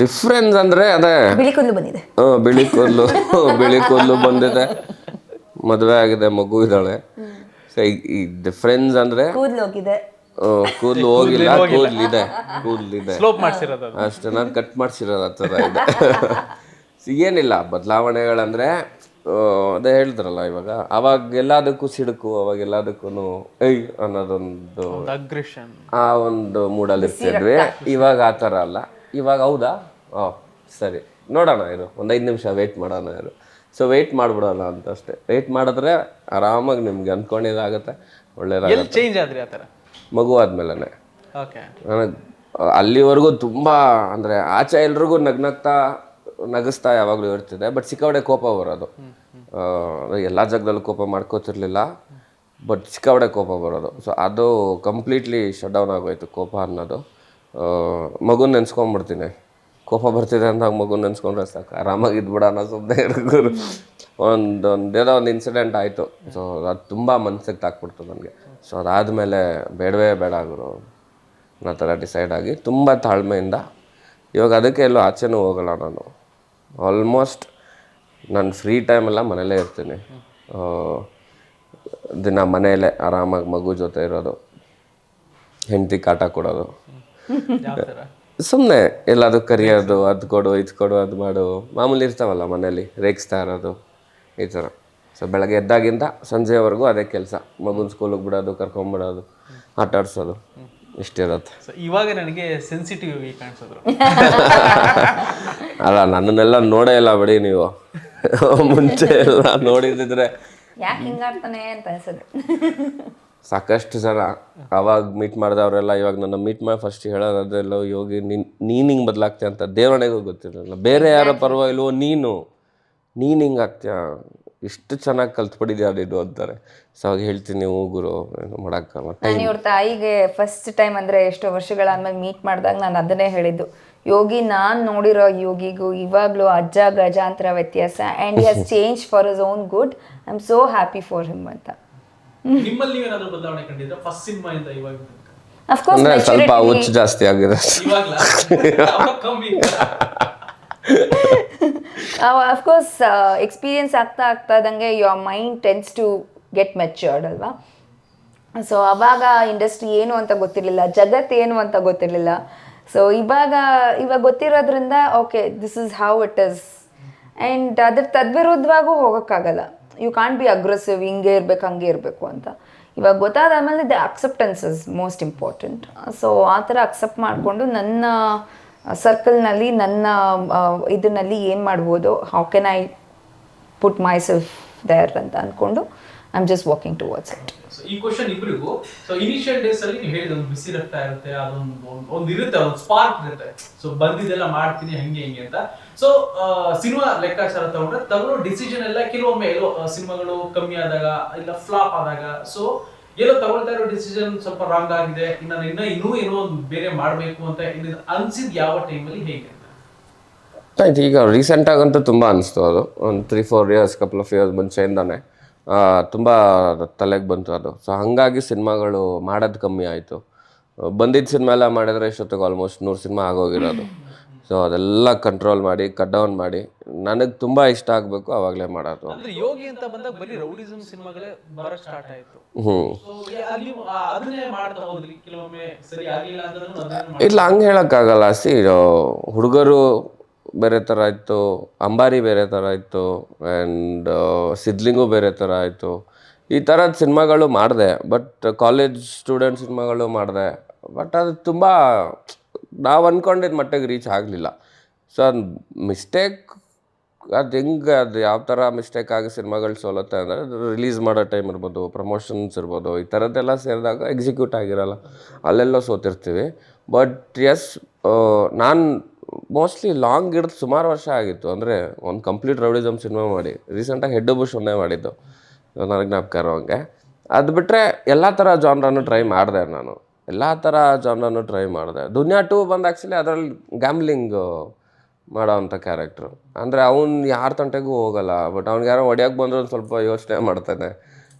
Difference ಅಂದ್ರೆ ಅದೇ. ಬಿಳಿ ಕೂದಲು ಬಂದಿದೆ. ಆ, ಬಿಳಿ ಕೂದಲು ಬಿಳಿ ಕೂದಲು ಬಂದಿದೆ. ಮದುವೆ ಆಗಿದೆ ಮಗು ಇದ್ದಾಳೆ. ಸೊ ಈ ಡಿಫ್ರೆನ್ಸ್ ಅಂದ್ರೆ ಕೂದಲು ಹೋಗಿದೆ. ಕೂದಲು ಹೋಗಿಲ್ಲ ಕೂದಲು ಇದೆ ಕೂದಲು ಇದೆ ಸ್ಲೋಪ್ ಮಾಡ್ಸಿರೋದು ಅದು. ಅಷ್ಟೇ ನಾನು ಕಟ್ ಮಾಡಿಸಿರೋದು ಆ ಥರ ಇದೆ. ಏನಿಲ್ಲ ಬದಲಾವಣೆಗಳಂದ್ರೆ ಅದೇ ಹೇಳಿದ್ರಲ್ಲ ಇವಾಗ ಅವಾಗ ಎಲ್ಲದಕ್ಕೂ ಸಿಡುಕು ಅವಾಗ ಎಲ್ಲದಕ್ಕೂ ಐ ಅನ್ನೋದೊಂದು ಆ ಒಂದು ಮೂಡಲ್ಲಿ ಇರ್ತಿದ್ವಿ. ಇವಾಗ ಆ ಥರ ಅಲ್ಲ. ಇವಾಗ ಹೌದಾ? ಓ ಸರಿ. ನೋಡೋಣ ಇದು. ಒಂದು ಐದು ನಿಮಿಷ ವೆಯ್ಟ್ ಮಾಡೋಣ ಇರು ಸೊ ವೆಯ್ಟ್ ಮಾಡ್ಬಿಡೋಣ ಅಂತ ಅಷ್ಟೇ. ವೆಯ್ಟ್ ಮಾಡಿದ್ರೆ ಆರಾಮಾಗಿ ನಿಮ್ಗೆ ಅಂದ್ಕೊಂಡಿದ್ದಾಗುತ್ತೆ ಒಳ್ಳೆಯದಾಗುತ್ತೆ ಎಲ್ಲಿ ಚೇಂಜ್ ಆದ್ರಿ ಆ ಥರ? ಮಗು ಆದ್ಮೇಲೆ ಓಕೆ ನನಗೆ ಅಲ್ಲಿವರೆಗೂ ತುಂಬ ಅಂದರೆ ಆಚೆ ಎಲ್ರಿಗೂ ನಗ್ನಗ್ತಾ ನಗಿಸ್ತಾ ಯಾವಾಗಲೂ ಇರ್ತಿದೆ ಬಟ್ ಸಿಕ್ಕಾವಡೆ ಕೋಪ ಬರೋದು. ಎಲ್ಲ ಜಾಗದಲ್ಲೂ ಕೋಪ ಮಾಡ್ಕೋತಿರ್ಲಿಲ್ಲ. ಬಟ್ ಸಿಕ್ಕಾವಡೆ ಕೋಪ ಬರೋದು. ಸೊ ಅದು ಕಂಪ್ಲೀಟ್ಲಿ ಶಟ್ ಡೌನ್ ಆಗೋಯ್ತು ಕೋಪ ಅನ್ನೋದು. ಮಗು ನೆನ್ಸ್ಕೊಂಡ್ಬಿಡ್ತೀನಿ ಕೋಪ ಬರ್ತಿದೆ ಅಂತ ಮಗು ನೆನ್ಸ್ಕೊಂಡ್ರೆ ಸಾಕು. ಆರಾಮಾಗಿ ಇದ್ಬಿಡೋಣ ಸುಮ್ಮನೆ ಇರೋದು ಒಂದು ಒಂದು ಏನೋ ಒಂದು ಇನ್ಸಿಡೆಂಟ್ ಆಯಿತು. ಸೊ ಅದು ತುಂಬ ಮನ್ಸಿಗೆ ತಾಕ್ಬಿಡ್ತು ನನಗೆ. ಸೊ ಅದಾದಮೇಲೆ ಬೇಡವೇ ಬೇಡ ಗುರು. ಅನ್ನೋ ಥರ ಡಿಸೈಡ್ ಆಗಿ ತುಂಬ ತಾಳ್ಮೆಯಿಂದ. ಇವಾಗ ಅದಕ್ಕೆ ಎಲ್ಲೂ ಆಚೆನೂ ಹೋಗಲ್ಲ ನಾನು. ಆಲ್ಮೋಸ್ಟ್ ನಾನು ಫ್ರೀ ಟೈಮೆಲ್ಲ ಮನೇಲೇ ಇರ್ತೀನಿ. ದಿನ ಮನೆಯಲ್ಲೇ ಆರಾಮಾಗಿ ಮಗು ಜೊತೆ ಇರೋದು. ಹೆಂಡತಿ ಕಾಟ ಕೊಡೋದು. ಸುಮ್ಮನೆ ಎಲ್ಲದು ಕರಿಯೋದು ಅದು ಕೊಡು ಇದು ಕೊಡು ಅದು ಮಾಡು. ಮಾಮೂಲಿ ಇರ್ತಾವಲ್ಲ ಮನೇಲಿ ರೇಗಿಸ್ತಾ ಇರೋದು ಈ ಥರ. ಸೊ ಬೆಳಗ್ಗೆ ಎದ್ದಾಗಿಂದ ಸಂಜೆವರೆಗೂ ಅದೇ ಕೆಲಸ. ಮಗುನ ಸ್ಕೂಲಿಗೆ ಬಿಡೋದು ಕರ್ಕೊಂಬಿಡೋದು ಆಟ ಆಡಿಸೋದು. ಇಷ್ಟಿರುತ್ತೆ. ಸೊ ಇವಾಗ ನನಗೆ ಸೆನ್ಸಿಟಿವ್ ಕಾಣಿಸಿದ್ರು. ಅಲ್ಲ ನನ್ನನ್ನೆಲ್ಲ ನೋಡೇ ಇಲ್ಲ ಬಿಡಿ ನೀವು. ಮುಂಚೆ ಎಲ್ಲ ನೋಡಿದ್ರೆ ಯಾಕೆ ಹಿಂಗಾಡ್ತಾನೆ ಅಂತ ಅನ್ಸದು ಸಾಕಷ್ಟು ಜನ ಅವಾಗ ಮೀಟ್ ಮಾಡಿದವರೆಲ್ಲ ಇವಾಗ ನನ್ನ ಮೀಟ್ ಮಾಡಿ ಫಸ್ಟ್ ಹೇಳೋದ್ರೆಲ್ಲ ಯೋಗಿ ನೀನ್ ನೀನು ಹಿಂಗೆ ಬದಲಾಗ್ತೀಯ ಅಂತ ದೇವರಣೆಗೂ ಗೊತ್ತಿರಲಿಲ್ಲ. ಬೇರೆ ಯಾರೋ ಪರವಾಗಿಲ್ವೋ ನೀನು. ನೀನು ಹಿಂಗೆ ಆಗ್ತೀಯ? ಇಷ್ಟು ಚೆನ್ನಾಗಿ ಕಲ್ತ್ಬಿಟ್ಟಿದ್ಯಾ ನೀನು ಅಂತಾರೆ. ಸೊ ಅವಾಗ ಹೇಳ್ತೀನಿ ನೀವು ಗುರು ಏನು ಮಾಡೋಕ್ಕಲ್ಲ ನಾನು ಇವ್ರ ತಾಯಿಗೆ ಫಸ್ಟ್ ಟೈಮ್ ಅಂದ್ರೆ ಎಷ್ಟೋ ವರ್ಷಗಳಾದ್ಮೇಲೆ ಮೀಟ್ ಮಾಡಿದಾಗ ನಾನು ಅದನ್ನೇ ಹೇಳಿದ್ದು. ಯೋಗಿ ನಾನು ನೋಡಿರೋ ಯೋಗಿಗೂ ಇವಾಗಲೂ ಅಜ್ಜ ಗಜಾಂತರ ವ್ಯತ್ಯಾಸ and has change for is own good I am so happy for him ಅಂತ. ನಿಮ್ಮಲ್ಲಿ ಏನಾದರೂ ಬದಲಾವಣೆ ಕಂಡಿದ್ರೆ ಫಸ್ಟ್ ಸಿನಿಮಾ ಇಂದ ಇವಾಗ ಅಫ್ಕೋರ್ಸ್ ಅಂದರೆ ಸ್ವಲ್ಪ ಹುಚ್ಚು ಜಾಸ್ತಿ ಆಗಿದೆ. ಇವಾಗ್ಲಾ? ಅವಾಗ ಕಮ್ಮಿ ಅಫ್ಕೋರ್ಸ್ ಎಕ್ಸ್ಪೀರಿಯನ್ಸ್ ಆಗ್ತಾ ಆಗ್ತಾ ಇದ್ದಂಗೆ your mind tends to get matured ಅಲ್ವಾ? ಸೊ ಅವಾಗ ಇಂಡಸ್ಟ್ರಿ ಏನು ಅಂತ ಗೊತ್ತಿರಲಿಲ್ಲ ಜಗತ್ತು ಏನು ಅಂತ ಗೊತ್ತಿರಲಿಲ್ಲ. ಸೊ ಇವಾಗ ಇವಾಗ ಗೊತ್ತಿರೋದ್ರಿಂದ okay this is how it is and ಅದ್ರ ತದ್ವಿರುದ್ಧವಾಗೂ ಹೋಗೋಕ್ಕಾಗಲ್ಲ. ಯು ಕಾಂಟ್ ಬಿ ಅಗ್ರೆಸಿವ್ ಹಿಂಗೆ ಇರಬೇಕು, ಹಂಗೆ ಇರಬೇಕು ಅಂತ. ಇವಾಗ ಗೊತ್ತಾದಾದ್ಮೇಲೆ the acceptance is most important so ಆ ಥರ ಅಕ್ಸೆಪ್ಟ್ ಮಾಡಿಕೊಂಡು ನನ್ನ ಸರ್ಕಲ್ನಲ್ಲಿ ನನ್ನ ಇದರಲ್ಲಿ ಏನು ಮಾಡ್ಬೋದು how can I put myself there ಅಂತ ಅಂದ್ಕೊಂಡು I am just walking towards it so ಈ ಕ್ವಶನ್ ಇಬ್ಬರಿಗೂ ಸೊ ಇನಿಷಿಯಲ್ ಡೇಸ್ ಅಲ್ಲಿ ನೀವು ಹೇಳಿದ ಒಂದು ಬಿಸಿ ರಕ್ತ ಇರುತ್ತೆ ಅದೊಂದು ಒಂದು ಒಂದ್ ಇರುತ್ತೆ ಒಂದು ಸ್ಪಾರ್ಕ್ ಇರುತ್ತೆ. ಸೊ ಬಂದಿದ್ದೆಲ್ಲ ಮಾಡ್ತೀನಿ ಹಂಗೆ ಹಿಂಗೆ ಅಂತ. ಸೊ ಸಿನಿಮಾ ಲೆಕ್ಕಾಚಾರ ತಗೊಂಡ್ರೆ ತಗೊಳ್ಳೋ ಡಿಸಿಷನ್ ಎಲ್ಲ ಕೆಲವೊಮ್ಮೆ ಎಲ್ಲೋ ಸಿನಿಮಾಗಳು ಕಮ್ಮಿ ಆದಾಗ ಇಲ್ಲ ಫ್ಲಾಪ್ ಆದಾಗ ಸೊ ಎಲ್ಲೋ ತಗೊಳ್ತಾ ಇರೋ ಡಿಸಿಷನ್ ಸ್ವಲ್ಪ ರಾಂಗ್ ಆಗಿದೆ ಇನ್ನ ಇನ್ನ ಇನ್ನೂ ಏನೋ ಒಂದು ಬೇರೆ ಮಾಡಬೇಕು ಅಂತ ಅನ್ಸಿದ್ ಯಾವ ಟೈಮಲ್ಲಿ ಹೇಗೆ ಅಂತ? ಆಯ್ತು ಈಗ ರೀಸೆಂಟಾಗಂತೂ ತುಂಬ ಅನಿಸ್ತು ಅದು. ಒಂದು three four years couple of years ಮುಂಚೆಯಿಂದಾನೆ. ತುಂಬ ತಲೆಗೆ ಬಂತು ಅದು. ಸೊ ಹಾಗಾಗಿ ಸಿನಿಮಾಗಳು ಮಾಡೋದು ಕಮ್ಮಿ ಆಯಿತು. ಬಂದಿದ್ದ ಸಿನಿಮಾ ಎಲ್ಲ ಮಾಡಿದ್ರೆ ಇಷ್ಟೊತ್ತಿಗೆ ಆಲ್ಮೋಸ್ಟ್ ನೂರು ಸಿನಿಮಾ ಆಗೋಗಿರೋದು. ಸೊ ಅದೆಲ್ಲ ಕಂಟ್ರೋಲ್ ಮಾಡಿ ಕಟ್ ಡೌನ್ ಮಾಡಿ ನನಗೆ ತುಂಬ ಇಷ್ಟ ಆಗಬೇಕು ಆವಾಗಲೇ ಮಾಡೋದು. ಅಂದ್ರೆ ಯೋಗಿ ಅಂತ ಬಂದಾಗ ಬರೀ ರೌಡಿಸಮ್ ಸಿನಿಮಾಗಳೇ ಬರಕ್ ಸ್ಟಾರ್ಟ್ ಆಯ್ತು. ಹ್ಞೂ ಇಲ್ಲ ಹಂಗೆ ಹೇಳೋಕ್ಕಾಗಲ್ಲ. ಸಿ ಹುಡುಗರು ಬೇರೆ ಥರ ಇತ್ತು, ಅಂಬಾರಿ ಬೇರೆ ಥರ ಇತ್ತು ಆ್ಯಂಡ್ ಸಿದ್ಲಿಂಗು ಬೇರೆ ಥರ ಆಯಿತು ಈ ಥರದ ಸಿನಿಮಾಗಳು ಮಾಡಿದೆ ಬಟ್ ಕಾಲೇಜ್ ಸ್ಟೂಡೆಂಟ್ ಸಿನಿಮಾಗಳು ಮಾಡಿದೆ. ಬಟ್ ಅದು ತುಂಬ, ನಾವು ಅಂದ್ಕೊಂಡಿದ್ದ ಮಟ್ಟಿಗೆ ರೀಚ್ ಆಗಲಿಲ್ಲ. ಸೊ ಅದು ಮಿಸ್ಟೇಕ್ ಅದು ಹೆಂಗೆ, ಅದು ಯಾವ ಥರ ಮಿಸ್ಟೇಕ್ ಆಗಿ ಸಿನಿಮಾಗಳು ಸೋಲುತ್ತೆ ಅಂದರೆ ರಿಲೀಸ್ ಮಾಡೋ ಟೈಮ್ ಇರ್ಬೋದು ಪ್ರಮೋಷನ್ಸ್ ಇರ್ಬೋದು, ಈ ಥರದ್ದೆಲ್ಲ ಸೇರಿದಾಗ ಎಕ್ಸಿಕ್ಯೂಟ್ ಆಗಿರಲ್ಲ. ಅಲ್ಲೆಲ್ಲೋ ಸೋತಿರ್ತೀವಿ. ಬಟ್ ಎಸ್ ನಾನು ಮೋಸ್ಟ್ಲಿ ಲಾಂಗ್ ಹಿಡಿದು ಸುಮಾರು ವರ್ಷ ಆಗಿತ್ತು. ಅಂದರೆ ಒಂದು ಕಂಪ್ಲೀಟ್ ರೌಡಿಸಮ್ ಸಿನಿಮಾ ಮಾಡಿ. ರೀಸೆಂಟಾಗಿ ಹೆಡ್ ಬುಷ್ ಒಂದೇ ಮಾಡಿದ್ದು. ನನಗೆ ಜ್ಞಾಪಕ ಇರೋಂಗೆ ಅದು ಬಿಟ್ಟರೆ ಎಲ್ಲ ಥರ ಜಾನ್ರನ್ನು ಟ್ರೈ ಮಾಡಿದೆ ನಾನು. ಎಲ್ಲ ಥರ ಜಾನ್ರನ್ನು ಟ್ರೈ ಮಾಡಿದೆ. ದುನಿಯಾ ಟೂ ಬಂದು ಆ್ಯಕ್ಚುಲಿ ಅದರಲ್ಲಿ ಗ್ಯಾಮ್ಲಿಂಗ್ ಮಾಡೋ ಅಂಥ ಕ್ಯಾರೆಕ್ಟ್ರು ಅಂದರೆ ಅವ್ನು ಯಾರ ತಂಟೆಗೂ ಹೋಗಲ್ಲ. ಬಟ್ ಅವ್ನಿಗೆ ಯಾರೋ ಹೊಡ್ಯಕ್ಕೆ ಬಂದರೂ ಸ್ವಲ್ಪ ಯೋಚನೆ ಮಾಡ್ತಾನೆ.